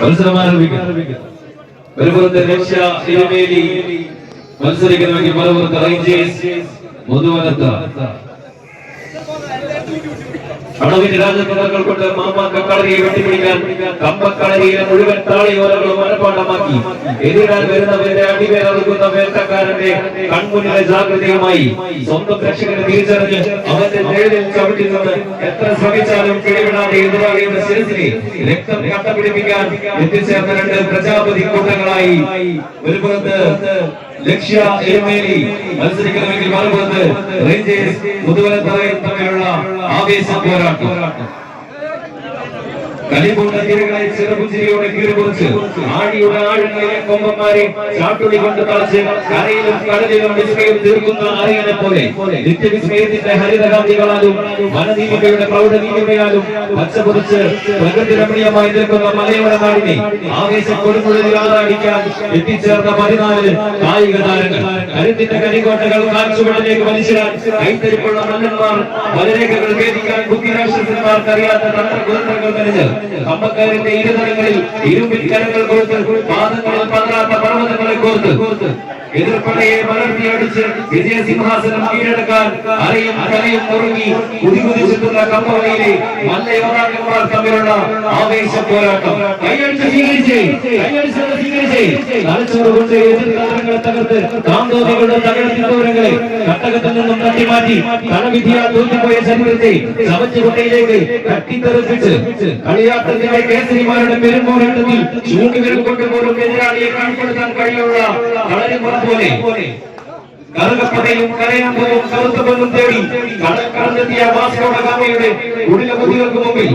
മത്സരം ആരംഭിക്കും ഒരു പുറത്ത് ലക്ഷ്യ തിരുമേലി മത്സരിക്കുന്നുവെങ്കിൽ മറുപുറത്ത് റേഞ്ചേഴ്സ് മുതുവനത്ത് കമ്പക്കളരിയിലെ മുഴുവൻ ജാഗ്രതയുമായി സ്വന്തം രക്ഷകനെ തിരിച്ചറിഞ്ഞ് അവന്റെ നേരിൽ എത്ര ശ്രമിച്ചാലും പിടിവിടാതെ എതിരാളിയുടെ ശിരസിനെ രക്തം കട്ടപിടിപ്പിക്കാൻ എത്തിച്ചേർന്ന രണ്ട് പ്രജാപതി കൂട്ടങ്ങളായി ഒരു പുറത്ത് ലക്ഷ്യ എരുമേലി മത്സരിക്കണമെങ്കിൽ മറുപുറത്ത് റേഞ്ചേഴ്സ് മുതുവലത്തറയും തമ്മിലുള്ള ആവേശ പോരാട്ടം. കലിപൂണ്ട കൊമ്പന്മാരെ കൊണ്ട് കരയിലും കടലിലും തീർക്കുന്ന പോലെ നിൽക്കുന്ന കമ്പക്കാരന്റെ ഇരുതലങ്ങളിൽ ഇരുമ്പിൽ കരങ്ങൾ കൊടുത്ത് പാദങ്ങളിൽ പതറാത്ത പർവതങ്ങളെ കോർത്ത് എതിർപ്പടയെ വളർത്തിയടിച്ച് വിജയസിംഹാസനം കീഴടക്കാൻ അരയും കലയും മുറുകി കുതികുതിച്ചെത്തുന്ന കമ്പവലിയിലെ മല്ലയോടാക്കന്മാർ തമ്മിലുള്ള ആവേശ പോരാട്ടം കൈയടിച്ച് സ്വീകരിച്ചേ കൈയടിച്ച് സ്വീകരിച്ചേ തലച്ചോറ് കൊണ്ട് എതിർക്കാരങ്ങളെ തകർത്ത് കാന്തോതികളുടെ തകർത്തി ദൂരങ്ങളെ കട്ടകത്തിൽ നിന്നും തട്ടിമാറ്റി തലവിധിയാ തോറ്റുപോയ ശരീരത്തെ ചവച്ചുകൊട്ടയിലേക്ക് കട്ടിത്തെറിപ്പിച്ച് കളിയാട്ടത്തിന്റെ കേസരിമാരുടെ പെരുമ്പോരാട്ടത്തിൽ ചൂണ്ടുവിരൽ കൊണ്ടുപോലും എതിരാളിയെ കീഴ്പ്പെടുത്താൻ കഴിയുള്ള കളരിമുറ പോലെ. കറുകപ്പതയും കരയാമ്പും കറുത്തപ്പനും തേടി കടൽ കടന്നെത്തിയ വാസ്കോഡ ഗാമയുടെ ഉടില ബുദ്ധികൾക്ക് മുമ്പിൽ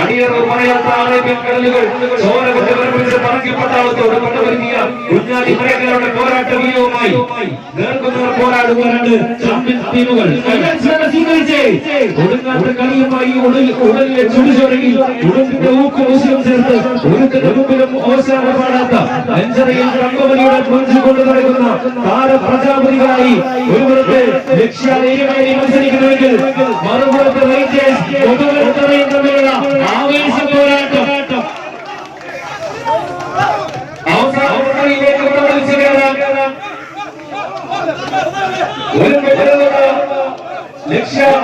അടിയറവ് മഴയാത്ത അറേബ്യൻ കടലുകൾ ചോര കൊണ്ട് വിറപ്പിച്ച് പറക്കി പട്ടാളത്തോട് കൊണ്ടുവരുത്തിയ കുഞ്ഞാലി മരക്കാരുടെ പോരാട്ട വീര്യവുമായി നേർക്കുനേർ പോരാടുവാനുണ്ട് ചാമ്പ്യൻ ടീമുകൾ സ്വീകരിച്ചേ ഒടുങ്ങാത്ത കളിയുമായി ഉടലിലെ ചുടുചോരയിൽ ഉടുമ്പിന്റെ ചേർത്ത് ഒരുത്തിന്റെ മുമ്പിലും ഓശാന പാടാത്ത അഞ്ചരയിൽ കമ്പവലിയുടെ കൊഞ്ചു കൊണ്ട് നടക്കുന്ന താര പ്രജാപതികളായി ഒരു പുറത്ത് ലക്ഷ്യാലയുമായി മത്സരിക്കുന്നുവെങ്കിൽ മറുപുറത്ത് പൊതുവെത്തറയും തമ്മിലുള്ള ആവേശ പോരാട്ടം അവസാന മുന്നണിയിലേക്ക് പ്രവഹിച്ചു കയറാൻ ഒരു മെഡലുള്ള